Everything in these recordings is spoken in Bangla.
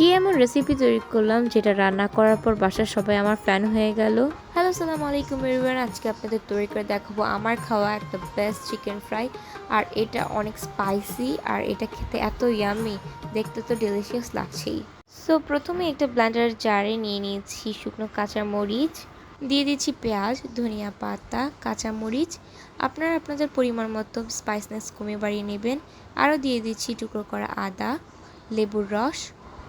কি এমন রেসিপি তৈরি করলাম যেটা রান্না করার পর বাসার সবাই আমার ফ্যান হয়ে গেল? হ্যালো সালাম আলাইকুম এভরিওয়ান আজকে আপনাদের তৈরি করে দেখাবো আমার খাওয়া একটা বেস্ট চিকেন ফ্রাই আর এটা অনেক স্পাইসি আর এটা খেতে এত ইয়ামি দেখতে তো ডেলিশিয়াস লাগছেই। সো প্রথমে একটা ব্ল্যান্ডার জারে নিয়ে নিয়েছি শুকনো কাঁচা মরিচ, দিয়ে দিচ্ছি পেঁয়াজ, ধনিয়া পাতা, কাঁচা মরিচ। আপনারা আপনাদের পরিমাণ মতো স্পাইসনেস কমিয়ে বাড়িয়ে নেবেন। আরও দিয়ে দিচ্ছি টুকরো করা আদা, লেবুর রস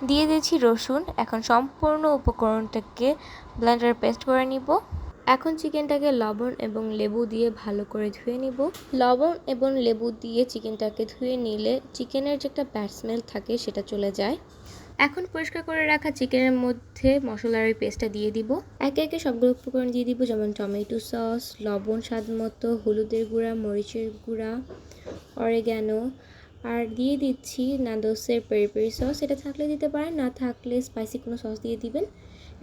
দিয়ে দিয়েছি রসুন। এখন সম্পূর্ণ উপকরণটাকে ব্লেন্ডার পেস্ট করে নিব। এখন চিকেনটাকে লবণ এবং লেবু দিয়ে ভালো করে ধুয়ে নিব। লবণ এবং লেবু দিয়ে চিকেনটাকে ধুয়ে নিলে চিকেনের যে একটা ব্যাড স্মেল থাকে সেটা চলে যায়। এখন পরিষ্কার করে রাখা চিকেনের মধ্যে মশলার ওই পেস্টটা দিয়ে দিব। একে একে সবগুলো উপকরণ দিয়ে দিব, যেমন টমেটো সস লবণ স্বাদ মতো, হলুদের গুঁড়া, মরিচের গুঁড়া অরেগ্যানো আর দিয়ে দিচ্ছি নাদোসের পেরি পেরি সস। এটা থাকলে দিতে পারেন, না থাকলে স্পাইসি কোনো সস দিয়ে দিবেন।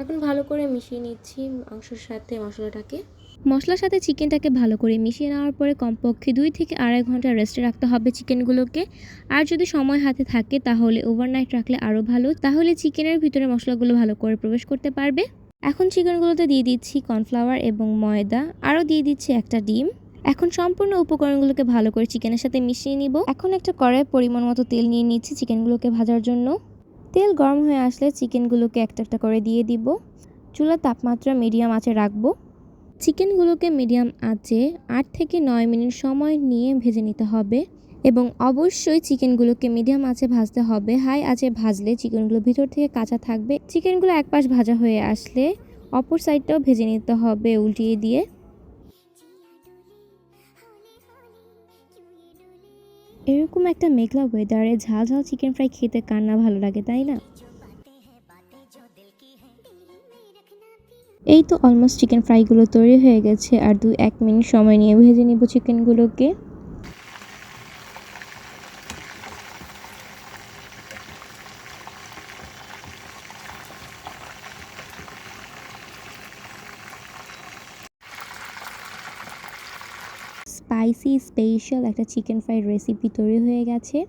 এখন ভালো করে মিশিয়ে নিচ্ছি মাংসের সাথে মশলাটাকে। মশলার সাথে চিকেনটাকে ভালো করে মিশিয়ে নেওয়ার পরে কমপক্ষে দুই থেকে আড়াই ঘণ্টা রেস্টে রাখতে হবে চিকেনগুলোকে। আর যদি সময় হাতে থাকে তাহলে ওভারনাইট রাখলে আরও ভালো। তাহলে চিকেনের ভিতরে মশলাগুলো ভালো করে প্রবেশ করতে পারবে। এখন চিকেনগুলোতে দিয়ে দিচ্ছি কর্নফ্লাওয়ার এবং ময়দা। আরও দিয়ে দিচ্ছি একটা ডিম। এখন সম্পূর্ণ উপকরণগুলোকে ভালো করে চিকেনের সাথে মিশিয়ে নিব। এখন একটা কড়াই পরিমাণ মতো তেল নিয়ে নিচ্ছি চিকেনগুলোকে ভাজার জন্য। তেল গরম হয়ে আসলে চিকেনগুলোকে একটা একটা করে দিয়ে দিব। চুলার তাপমাত্রা মিডিয়াম আঁচে রাখব। চিকেনগুলোকে মিডিয়াম আঁচে আট থেকে নয় মিনিট সময় নিয়ে ভেজে নিতে হবে এবং অবশ্যই চিকেনগুলোকে মিডিয়াম আঁচে ভাজতে হবে। হাই আঁচে ভাজলে চিকেনগুলো ভিতর থেকে কাঁচা থাকবে। চিকেনগুলো এক পাশ ভাজা হয়ে আসলে অপর সাইডটাও ভেজে নিতে হবে উল্টিয়ে দিয়ে। এরকম একটা মেঘলা ওয়েদারে ঝাল ঝাল চিকেন ফ্রাই খেতে কার না ভালো লাগে, তাই না? এই তো অলমোস্ট চিকেন ফ্রাইগুলো তৈরি হয়ে গেছে, আর দু এক মিনিট সময় নিয়ে ভেজে নিব চিকেনগুলোকে স্পাইসি স্পেশাল একটা চিকেন ফ্রাইড রেসিপি তৈরি হয়ে গেছে।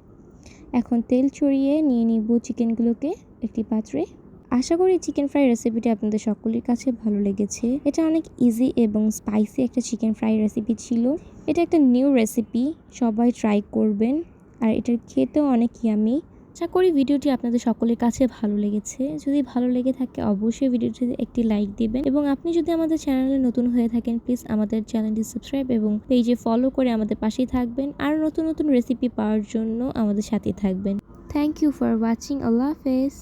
এখন তেল ছড়িয়ে নিয়ে নিব চিকেনগুলোকে একটি পাত্রে। আশা করি চিকেন ফ্রাই রেসিপিটি আপনাদের সকলের কাছে ভালো লেগেছে। এটা অনেক ইজি এবং স্পাইসি একটা চিকেন ফ্রাই রেসিপি ছিল। এটা একটা নিউ রেসিপি সবাই ট্রাই করবেন। আর এটার খেতেও অনেক ইয়ামি আশা করি ভিডিওটি আপনাদের সকলের কাছে ভালো লেগেছে। যদি ভালো লেগে থাকে অবশ্যই ভিডিওটিতে একটি লাইক দিবেন এবং আপনি যদি আমাদের চ্যানেলে নতুন হয়ে থাকেন প্লিজ আমাদের চ্যানেলটি সাবস্ক্রাইব এবং পেজে ফলো করে আমাদের পাশেই থাকবেন। আর নতুন নতুন রেসিপি পাওয়ার জন্য আমাদের সাথে থাকবেন। থ্যাংক ইউ ফর ওয়াচিং আল্লাহ হাফেজ।